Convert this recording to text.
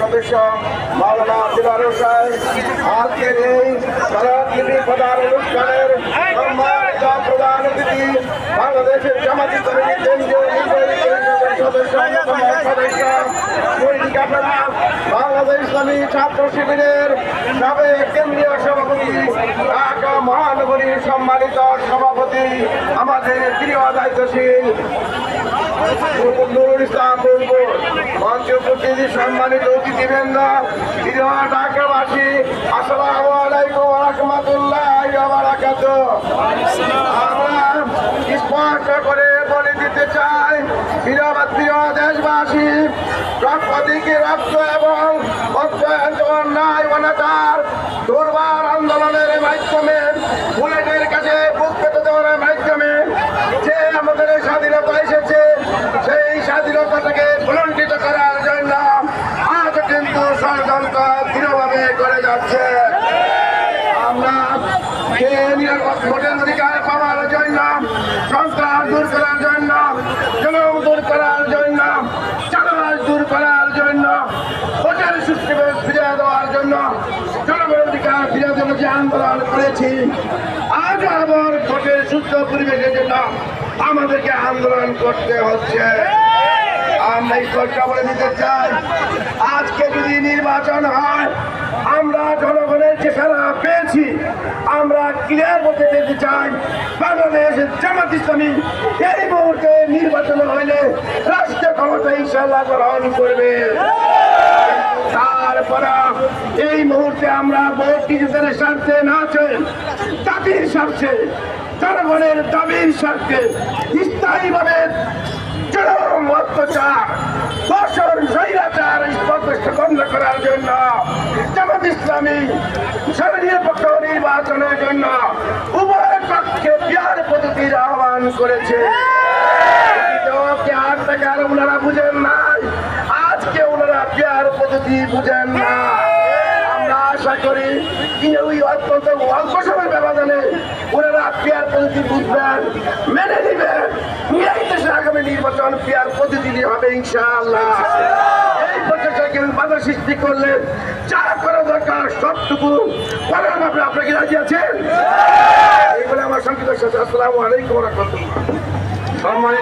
সদস্য মাওলানা আব্দুল সাহেব কেন্দ্রীয় ছাত্র শিবিরের সাবেক কেন্দ্রীয় সভাপতি ঢাকা মহানগরীর সম্মানিত সভাপতি আমাদের প্রিয় দায়িত্বশীল নুরুল ইসলাম বুলবুল মঞ্চ প্রতিনিধি সম্মানিত অতিথিবৃন্দ ঢাকাবাসী আমরা স্পষ্ট করে বলে দিতে চাই প্রিয় দেশবাসী রক্ত এবং অত্যন্ত অন্যায় অধিকার জন্য দূর করার জন্য দূর করার জন্য দূর করার জন্য দেওয়ার জন্য অধিকার আন্দোলন করেছি, আজ আবার ভোটের সুস্থ পরিবেশের জন্য আমাদেরকে আন্দোলন করতে হচ্ছে। আমরা স্পষ্ট বলে দিতে চাই, আজকে যদি নির্বাচন হয়, আমরা জনগণের যে খেলা পেয়েছি আমরা ক্লিয়ার বলতে পেতে চাই বাংলাদেশ জামাত ইসলামী এই মুহূর্তে নির্বাচন হইলে রাষ্ট্র ক্ষমতা ইনশাল্লাহ গ্রহণ করবে। এই মুহূর্তে আমরা ভোট নিজেদের স্বার্থে না চাই, জাতির স্বার্থে, জনগণের দাবির স্বার্থে স্থায়ীভাবে চরম অত্যাচার দর্শন স্বৈরাচার স্পষ্ট বন্ধ করার জন্য জামাত ইসলামী সর্বনিরপেক্ষ নির্বাচনের জন্য উভয় পক্ষে বিহার পদ্ধতির আহ্বান করেছে। ওনারা বুঝেন নাই। আজকে ওনারা বিহার পদ্ধতি বুঝেন না। আমরা আশা করি ওই অত্যন্ত অল্প সময় ব্যবধানে ওনারা পেয়ার পদ্ধতি বুঝবেন, মেনে নিবেন। দেশে আগামী নির্বাচন পেয়ার পদ্ধতি হবে ইনশাআল্লাহ। প্রচেষ্টাকে বাধা সৃষ্টি করলেন যা করা দরকার সবটুকু করার ব্যাপারে আপনাকে রাজি আছেন? এই আমার সংক্ষিপ্ত শেষ। আসসালামু আলাইকুম রহমতুল্লাহ। সম্মানিত